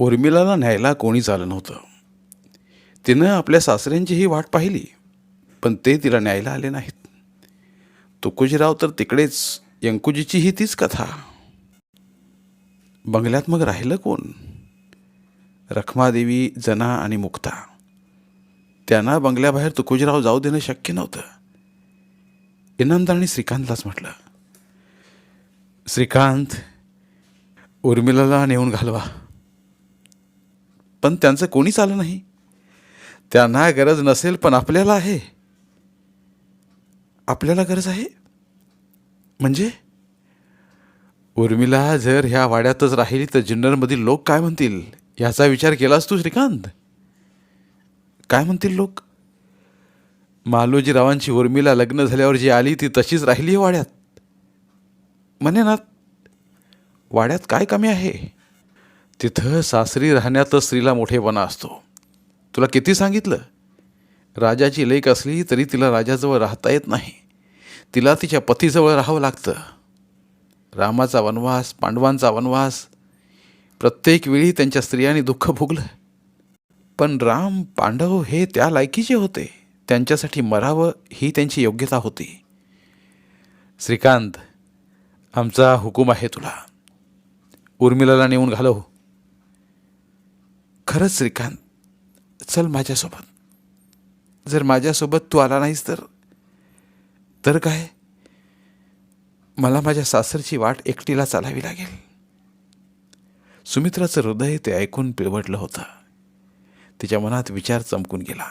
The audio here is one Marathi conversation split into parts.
उर्मिलाला न्यायला कोणीच आलं नव्हतं. तिनं आपल्या सासऱ्यांचीही वाट पाहिली पण ते तिला न्यायला आले नाहीत. तुकोजीराव तर तिकडेच यंकुजीचीही तीच कथा. बंगल्यात मग राहिलं कोण? रखमादेवी जना आणि मुक्ता. त्यांना बंगल्याबाहेर तुकोजीराव जाऊ देणं शक्य नव्हतं. इनामदारांनी श्रीकांतलाच म्हटलं. श्रीकांत उर्मिलाला नेऊन घालवा. पण त्यांचं कोणीच आलं नाही. त्यांना गरज नसेल पण आपल्याला आहे. आपल्याला गरज आहे? म्हणजे? उर्मिला जर ह्या वाड्यातच राहिली तर जुन्नरमधील लोक काय म्हणतील? याचा विचार केलास तू श्रीकांत? काय म्हणतील लोक? मालोजीरावांची उर्मिला लग्न झाल्यावर जी आली ती तशीच राहिली आहे वाड्यात. म्हणे ना वाड्यात काय कमी आहे? तिथं सासरी राहण्यातच स्त्रीला मोठेपणा असतो. तुला किती सांगितलं? राजाची लेख असली तरी तिला राजाजवळ राहता येत नाही. तिला तिच्या पतीजवळ राहावं लागतं. रामाचा वनवास पांडवांचा वनवास प्रत्येक वेळी त्यांच्या स्त्रियांनी दुःख भोगलं. पण राम पांडव हे त्या लायकीचे होते. त्यांच्यासाठी मरावं ही त्यांची योग्यता होती. श्रीकांत आमचा हुकूम आहे तुला. उर्मिलाला नेऊन घालव. खरंच श्रीकांत चल माझ्यासोबत. जर माझ्यासोबत तू आला नाहीस तर तर काय? मला माझ्या सासरची वाट एकटीला चालावी लागेल. सुमित्राचं हृदय ते ऐकून पिळवटलं होतं. तिच्या मनात विचार चमकून गेला.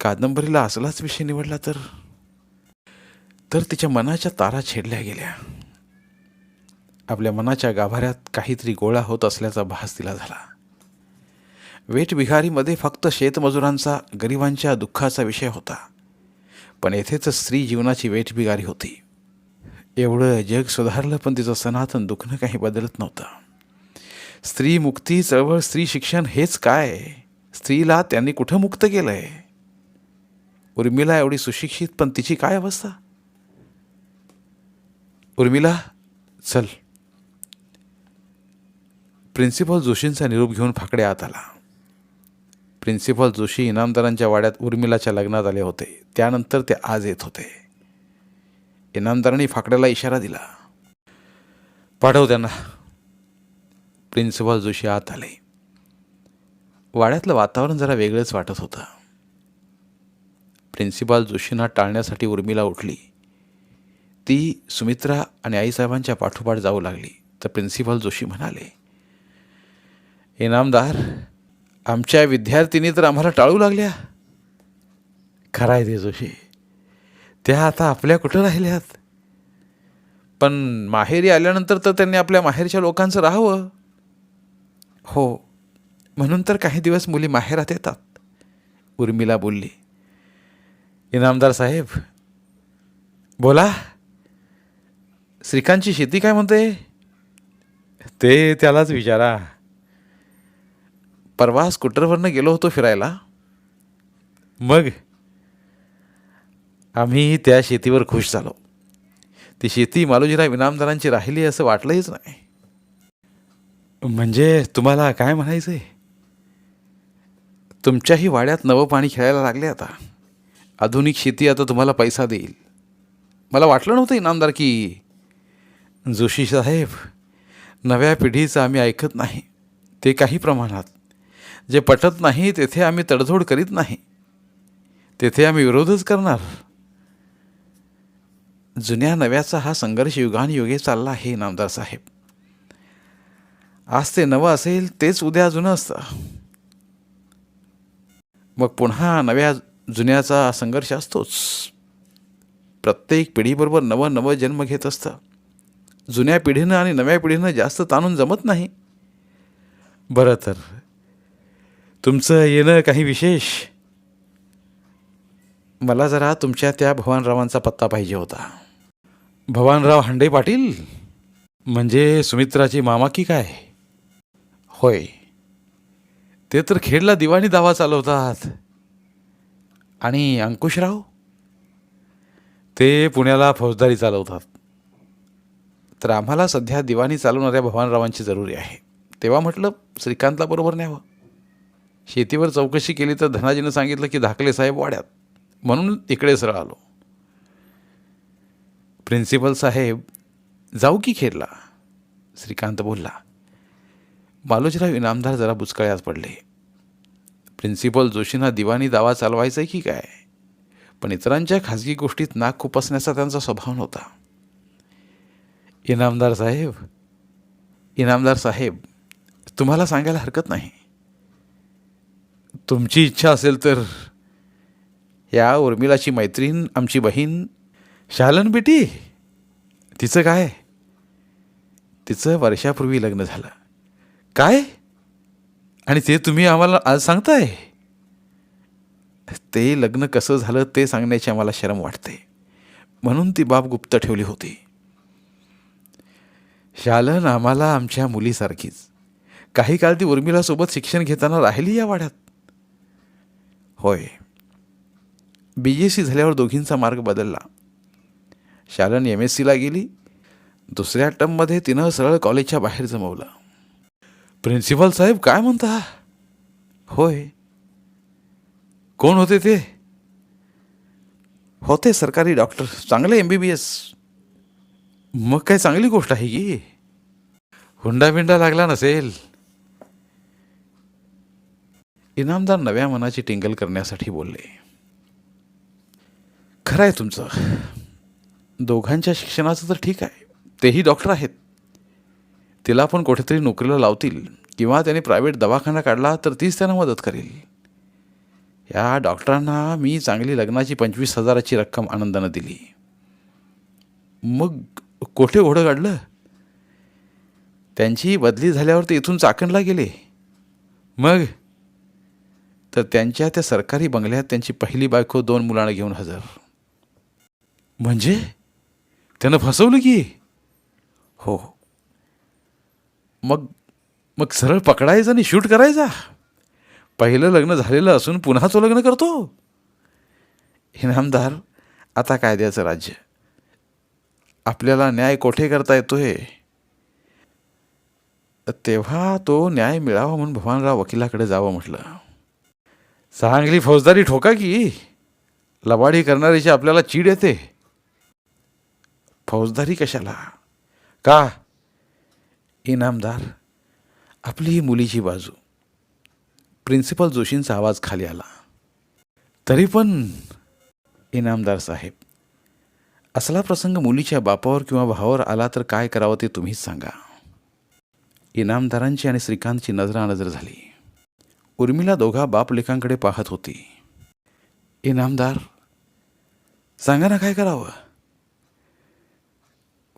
कादंबरीला असलाच विषय निवडला तर? तर तिच्या मनाच्या तारा छेडल्या गेल्या. आपल्या मनाच्या गाभाऱ्यात काहीतरी गोळा होत असल्याचा भास तिला झाला. वेठबिहारीमध्ये फक्त शेतमजुरांचा गरिबांच्या दुःखाचा विषय होता. पण येथेच स्त्री जीवनाची वेठबिगारी होती. एवढं जग सुधारलं पण तिचं सनातन दुखणं काही बदलत नव्हतं. स्त्री मुक्ती चळवळ स्त्री शिक्षण हेच काय? स्त्रीला त्यांनी कुठं मुक्त केलं आहे उर्मिला एवढी सुशिक्षित पण तिची काय अवस्था? उर्मिला चल. प्रिन्सिपल जोशींचा निरोप घेऊन फाकडे आत आला. प्रिन्सिपल जोशी इनामदारांच्या वाड्यात उर्मिलाच्या लग्नात आले होते. त्यानंतर ते आज येत होते. इनामदारांनी फाकड्याला इशारा दिला. पाठव त्यांना. प्रिन्सिपल जोशी आत आले. वाड्यातलं वातावरण जरा वेगळंच वाटत होतं. प्रिन्सिपाल जोशींना टाळण्यासाठी उर्मिला उठली. ती सुमित्रा आणि आईसाहेबांच्या पाठोपाठ जाऊ लागली. तर प्रिन्सिपाल जोशी म्हणाले इनामदार आमच्या विद्यार्थिनी तर आम्हाला टाळू लागल्या. खरं आहे ते जोशी. त्या आता आपल्या कुठं राहिल्यात? पण माहेरी आल्यानंतर तर त्यांनी आपल्या माहेरच्या लोकांचं राहावं. हो म्हणून तर काही दिवस मुली माहेरात येतात उर्मिला बोलली. इनामदार साहेब बोला श्रीकांतची शेती काय म्हणते? ते त्यालाच विचारा. परवा स्कूटरवरनं गेलो होतो फिरायला. मग? आम्ही त्या शेतीवर खुश झालो. ती शेती मालोजीराव इनामदारांची राहिली असं वाटलंच नाही. म्हणजे तुम्हाला काय म्हणायचं आहे तुमच्याही वाड्यात नवं पाणी खेळायला लागले आता. आधुनिक शेती आता तुम्हाला पैसा देईल. मला वाटलं नव्हतं इनामदार की जोशी साहेब नव्या पिढीचं आम्ही ऐकत नाही. ते काही प्रमाणात. जे पटत नाही तेथे आम्ही तडजोड करीत नाही. तेथे आम्ही विरोधच करणार. जुन्या नव्याचा हा संघर्ष युगानयुगे चालला आहे नामदार साहेब. आज ते नवं असेल तेच उद्या जुनं असतं. मग पुन्हा नव्या जुन्याचा संघर्ष असतोच. प्रत्येक पिढीबरोबर नवं नवं जन्म घेत असतं. जुन्या पिढीनं आणि नव्या पिढीनं जास्त ताणून जमत नाही. बरं तर तुमचं येणं काही विशेष? मला जरा तुमच्या त्या भवानरावांचा पत्ता पाहिजे होता. भवानराव हांडे पाटील? म्हणजे सुमित्राची मामा की काय? होय. ते तर खेडला दिवाणी दावा चालवतात. आणि अंकुशराव? ते पुण्याला फौजदारी चालवतात. तर आम्हाला सध्या दिवाणी चालवणाऱ्या भवानरावांची जरुरी आहे. तेव्हा म्हटलं श्रीकांतला बरोबर न्यावं. शेतीवर चौकशी केली तर धनाजीनं सांगितलं की धाकले साहेब वाड्यात. म्हणून इकडे सरळ आलो प्रिन्सिपल साहेब जाऊ की खेरला. श्रीकांत बोलला बालोजीराव इनामदार जरा बुचकळ्यात पडले. प्रिन्सिपल जोशींना दिवाणी दावा चालवायचा आहे की काय? पण इतरांच्या खाजगी गोष्टीत नाक खुपसण्याचा त्यांचा स्वभाव नव्हता. इनामदार साहेब इनामदार साहेब तुम्हाला सांगायला हरकत नाही. तुमची इच्छा असेल तर या उर्मिलाची मैत्रीण आमची बहीण शालन बेटी तिचं काय? तिचं वर्षापूर्वी लग्न झालं. काय? आणि ते तुम्ही आम्हाला आज सांगताय? ते लग्न कसं झालं ते सांगण्याची आम्हाला शरम वाटते. म्हणून ती बाब गुप्त ठेवली होती. शालन आम्हाला आमच्या मुलीसारखीच. काही काळ ती उर्मिलासोबत शिक्षण घेताना राहिली या वाड्यात. होय. बी एस सी झाल्यावर दोघींचा मार्ग बदलला. शालन एम एस सीला गेली. दुसऱ्या टर्ममध्ये तिनं सरळ कॉलेजच्या बाहेर जमवलं. प्रिन्सिपल साहेब काय म्हणता? होय. कोण होते ते? होते सरकारी डॉक्टर. चांगले एम बी बी एस मग काय चांगली गोष्ट आहे की? हुंडा बिंडा लागला नसेल? इनामदार नव्या मनाची टिंगल करण्यासाठी बोलले. खरं आहे तुमचं. दोघांच्या शिक्षणाचं तर ठीक आहे. तेही डॉक्टर आहेत. तिला पण कुठेतरी नोकरीला लावतील किंवा त्याने प्रायव्हेट दवाखाना काढला तर तीच त्यांना मदत करेल. या डॉक्टरांना मी चांगली लग्नाची पंचवीस हजाराची रक्कम आनंदानं दिली. मग कोठे घोडं काढलं? त्यांची बदली झाल्यावर ते इथून चाकणला गेले. मग? तर त्यांच्या त्या सरकारी बंगल्यात त्यांची पहिली बायको दोन मुलांना घेऊन हजर. म्हणजे? त्यानं फसवलं की? हो. मग मग सरळ पकडायचं आणि शूट करायचा? पहिलं लग्न झालेलं असून पुन्हा तो लग्न करतो? इनामदार आता कायद्याचं राज्य. आपल्याला न्याय कोठे करता येतोय? तेव्हा तो न्याय मिळावा म्हणून भवानराव वकिलाकडे जावं म्हटलं. सांगली फौजदारी ठोका की? लबाडी करणाऱ्याची आपल्याला चीड येते. फौजदारी कशाला? का? इनामदार आपली ही मुलीची बाजू. प्रिन्सिपल जोशींचा आवाज खाली आला. तरी पण इनामदार साहेब असला प्रसंग मुलीच्या बापावर किंवा भावावर आला तर काय करावं ते तुम्हीच सांगा. इनामदारांची आणि श्रीकांतची नजरानजर झाली. उर्मिला दोघा बापलेखांकडे पाहत होती. इनामदार सांगा ना काय करावं?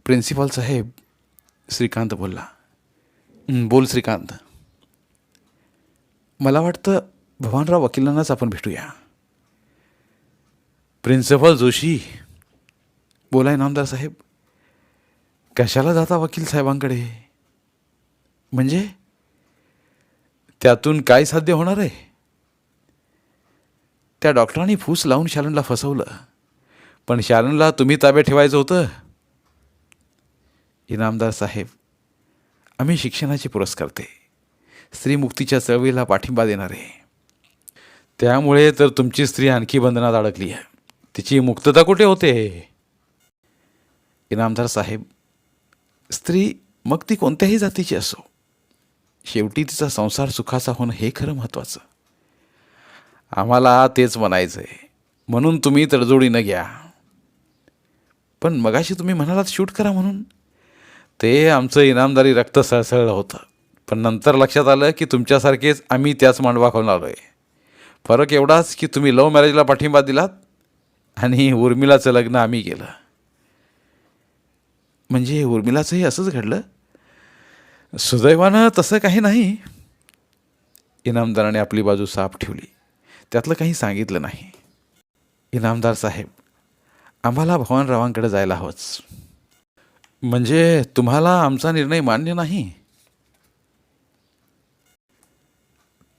प्रिन्सिपल साहेब श्रीकांत बोलला. बोल श्रीकांत. मला वाटतं भवानराव वकिलांनाच आपण भेटूया. प्रिन्सिपल जोशी बोला इनामदार साहेब कशाला जाता वकील साहेबांकडे? म्हणजे त्यातून काय साध्य होणार आहे? त्या डॉक्टरांनी फूस लावून शालनला फसवलं. पण शालनला तुम्ही ताब्यात ठेवायचं होतं. इनामदार साहेब आम्ही शिक्षणाचे पुरस्कारते. स्त्रीमुक्तीच्या चळवळीला पाठिंबा देणारे. त्यामुळे तर तुमची स्त्री आणखी बंधनात अडकली आहे. तिची मुक्तता कुठे होते? इनामदार साहेब स्त्री मग ती कोणत्याही जातीची असो. शेवटी तिचा संसार सुखाचा होणं हे खरं महत्त्वाचं आम्हाला तेच म्हणायचं आहे म्हणून तुम्ही तडजोडीनं घ्या. पण मगाशी तुम्ही म्हणालात शूट करा म्हणून. ते आमचं इनामदारी रक्त सळसळलं होतं. पण नंतर लक्षात आलं की तुमच्यासारखेच आम्ही त्याच मांडवा खाऊन आलो आहे फरक एवढाच की तुम्ही लव्ह मॅरेजला पाठिंबा दिलात आणि उर्मिलाचं लग्न आम्ही केलं. म्हणजे उर्मिलाचंही असंच घडलं? सुदैवानं तसं काही नाही. इनामदाराने आपली बाजू साफ ठेवली. त्यातलं काही सांगितलं नाही. इनामदार साहेब आम्हाला भवानरावांकडे जायला हवंच. म्हणजे तुम्हाला आमचा निर्णय मान्य नाही?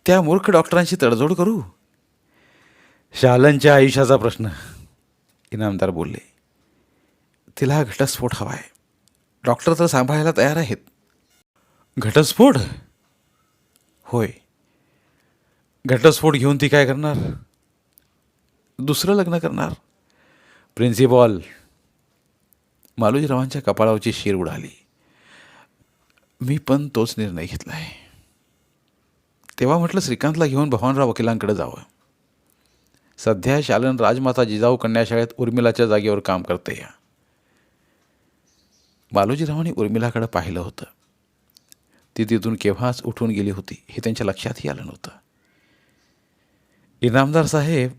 त्या मूर्ख डॉक्टरांशी तडजोड करू? शालनच्या आयुष्याचा प्रश्न इनामदार बोलले. तिला घटस्फोट हवा आहे डॉक्टर तर सांभाळायला तयार आहेत. घटस्फोट? होय. घटस्फोट घेऊन ती काय करणार? दुसरं लग्न करणार? प्रिन्सिपॉल मालोजीरावांच्या कपाळावरची शीर उडाली. मी पण तोच निर्णय घेतला आहे तेव्हा म्हटलं श्रीकांतला घेऊन भवानराव वकिलांकडे जावं. सध्या शालन राजमाता जिजाऊ कन्याशाळेत उर्मिलाच्या जागेवर काम करते या. बालोजीरावांनी उर्मिलाकडे पाहिलं होतं. ती तिथून केव्हाच उठून गेली होती हे त्यांच्या लक्षातही आलं नव्हतं. इनामदार साहेब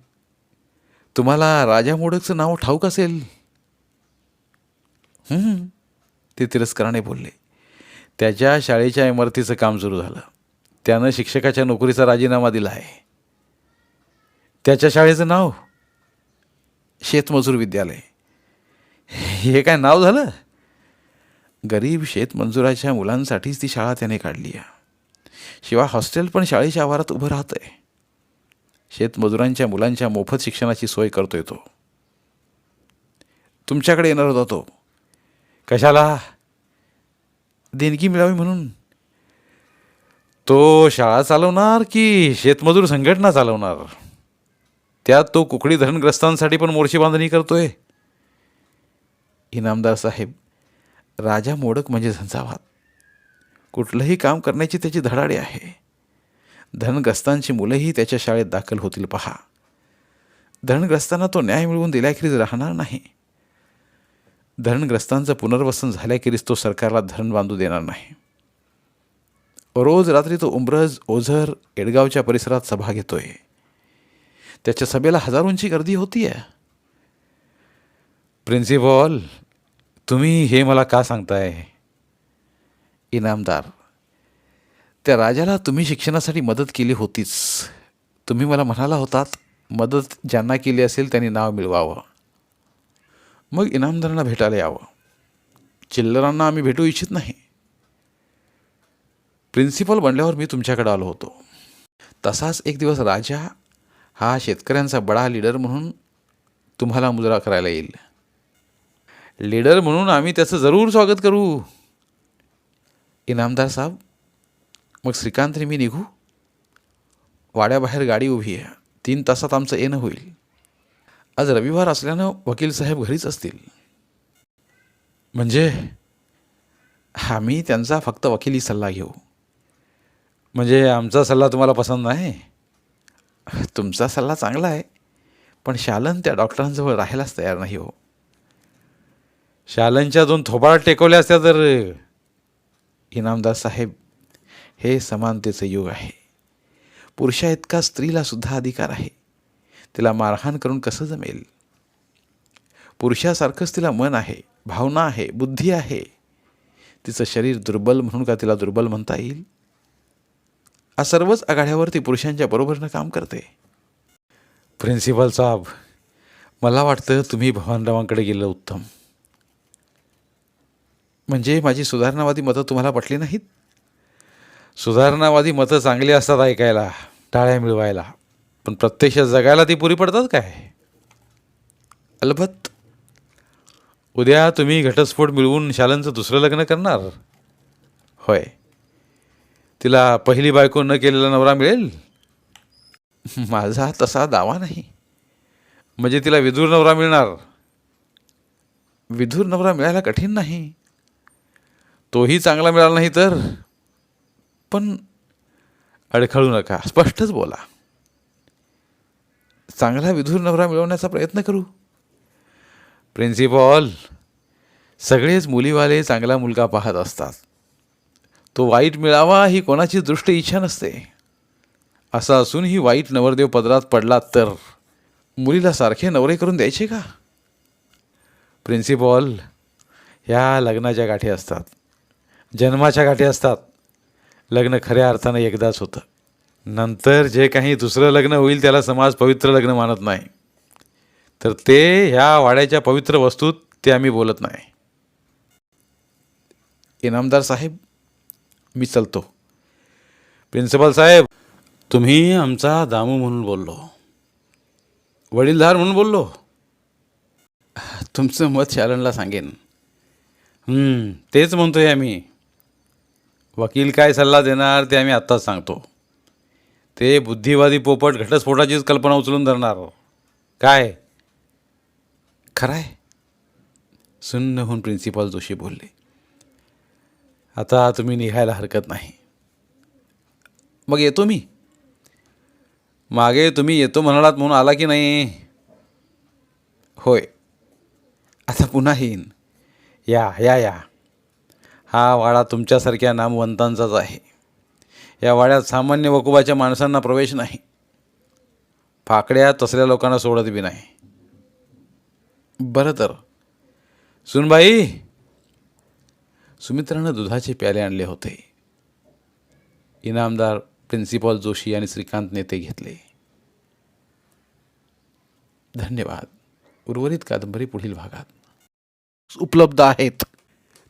तुम्हाला राजा मोडकचं नाव ठाऊक असेल? ते तिरस्काराने बोलले. त्याच्या शाळेच्या इमारतीचं काम सुरू झालं. त्यानं शिक्षकाच्या नोकरीचा राजीनामा दिला आहे. त्याच्या शाळेचं नाव? शेतमजूर विद्यालय. हे काय नाव झालं? गरीब शेतमजुराच्या मुलांसाठीच ती शाळा त्याने काढली आहे. शिवाय हॉस्टेल पण शाळेच्या आवारात उभं राहतं आहे शेतमजुरांच्या मुलांच्या मोफत शिक्षणाची सोय करतोय तो. तुमच्याकडे येणार होता तो. कशाला? देणगी मिळावी म्हणून. तो शाळा चालवणार की शेतमजूर संघटना चालवणार? त्यात तो कुकडी धरणग्रस्तांसाठी पण मोर्ची बांधणी करतोय. इनामदार साहेब राजा मोडक म्हणजे झंझावात. कुठलंही काम करण्याची त्याची धडाडी आहे. धनग्रस्तांची मुलंही त्याच्या शाळेत दाखल होतील पहा. धनग्रस्तांना तो न्याय मिळवून दिल्याखेरीज राहणार नाही. धरणग्रस्तांचं पुनर्वसन झाल्याखेरीज तो सरकारला धरण बांधू देणार नाही. रोज रात्री तो उमरज ओझर एडगावच्या परिसरात सभा घेतोय. त्याच्या सभेला हजारोंची गर्दी होती आहे प्रिन्सिपॉल तुम्ही हे मला का सांगताय? इनामदार त्या राजाला तुम्ही शिक्षणासाठी मदत केली होतीच. तुम्ही मला म्हणाला होतात मदत ज्यांना केली असेल त्यांनी नाव मिळवावं. मग इनामदारांना भेटायला यावं. चिल्लरांना आम्ही भेटू इच्छित नाही. प्रिन्सिपल बनल्यावर मी तुमच्याकडे आलो होतो. तसाच एक दिवस राजा हा शेतकऱ्यांचा बडा लीडर म्हणून तुम्हाला मुजरा करायला येईल. लीडर म्हणून आम्ही त्याचं जरूर स्वागत करू. इनामदार साहेब मग श्रीकांतने मी निघू? वाड्याबाहेर गाडी उभी आहे. तीन तासात आमचं येणं होईल. आज रविवार असल्यानं वकील साहेब घरीच असतील. म्हणजे? आम्ही त्यांचा फक्त वकिली सल्ला घेऊ. म्हणजे आमचा सल्ला तुम्हाला पसंत नाही? तुमचा सल्ला चांगला आहे पण शालन त्या डॉक्टरांजवळ राहायलाच तयार नाही हो. शालनच्या दोन थोबाळ टेकवल्या असत्या तर इनामदार साहेब हे समानतेचं युग आहे. पुरुषा इतका स्त्रीला सुद्धा अधिकार आहे. तिला मारहाण करून कसं जमेल? पुरुषासारखंच तिला मन आहे भावना आहे बुद्धी आहे. तिचं शरीर दुर्बल म्हणून का तिला दुर्बल म्हणता येईल? हा सर्वच आघाड्यावर ती पुरुषांच्या बरोबरीनं काम करते. प्रिन्सिपल साहेब मला वाटतं तुम्ही भवानरावांकडे गेलं उत्तम. म्हणजे माझी सुधारणावादी मतं तुम्हाला पटली नाहीत? सुधारणावादी मतं चांगली असतात ऐकायला टाळ्या मिळवायला. पण प्रत्यक्ष जगायला ती पुरी पडतात काय? अलबत उद्या तुम्ही घटस्फोट मिळवून शालनचं दुसरं लग्न करणार? होय. तिला पहिली बायको न केलेला नवरा मिळेल? माझा तसा दावा नाही. म्हणजे तिला विधूर नवरा मिळणार? विधूर नवरा मिळायला कठीण नाही. तोही चांगला मिळाला नाही तर? पण अडखळू नका. स्पष्टच बोला. चांगला विधूर नवरा मिळवण्याचा प्रयत्न करू. प्रिन्सिपॉल सगळेच मुलीवाले चांगला मुलगा पाहत असतात. तो वाईट मिळावा ही कोणाची दृष्ट इच्छा नसते. असं असूनही वाईट नवरदेव पदरात पडला तर मुलीला सारखे नवरे करून द्यायचे का? प्रिन्सिपॉल ह्या लग्नाच्या गाठी असतात. जन्माच्या गाठी असतात. लग्न खऱ्या अर्थानं एकदाच होतं. नंतर जे काही दुसरं लग्न होईल त्याला समाज पवित्र लग्न मानत नाही. तर ते ह्या वाड्याच्या पवित्र वस्तूत ते आम्ही बोलत नाही. इनामदार साहेब मी चलतो. प्रिन्सिपल साहेब तुम्ही आमचा दामू म्हणून बोललो. वडीलधार म्हणून बोललो. तुमचं मत शालनला सांगेन. तेच म्हणतोय आम्ही. वकील काय सल्ला देणार ते आम्ही आत्ताच सांगतो. ते बुद्धिवादी पोपट घटस्फोटाचीच कल्पना उचलून धरणार. काय? खरं आहे. सुन्न होऊन प्रिन्सिपल जोशी बोलले. आता तुम्ही निघायला हरकत नाही. मग येतो मी. मागे तुम्ही येतो म्हणालात म्हणून आला की नाही? होय. आता पुन्हा येईन. या या या. हा वाडा तुमच्यासारख्या नामवंतांचाच आहे. या वाड्यात सामान्य वकुबाच्या माणसांना प्रवेश नाही. फाकड्या तसल्या लोकांना सोडत बी नाही. बरं तर. सुनबाई सुमित्रानं दुधाचे प्याले आणले होते. इनामदार प्रिन्सिपॉल जोशी आणि श्रीकांत नेते घेतले. धन्यवाद. उर्वरित कादंबरी पुढील भागात. उपलब्ध आहेत.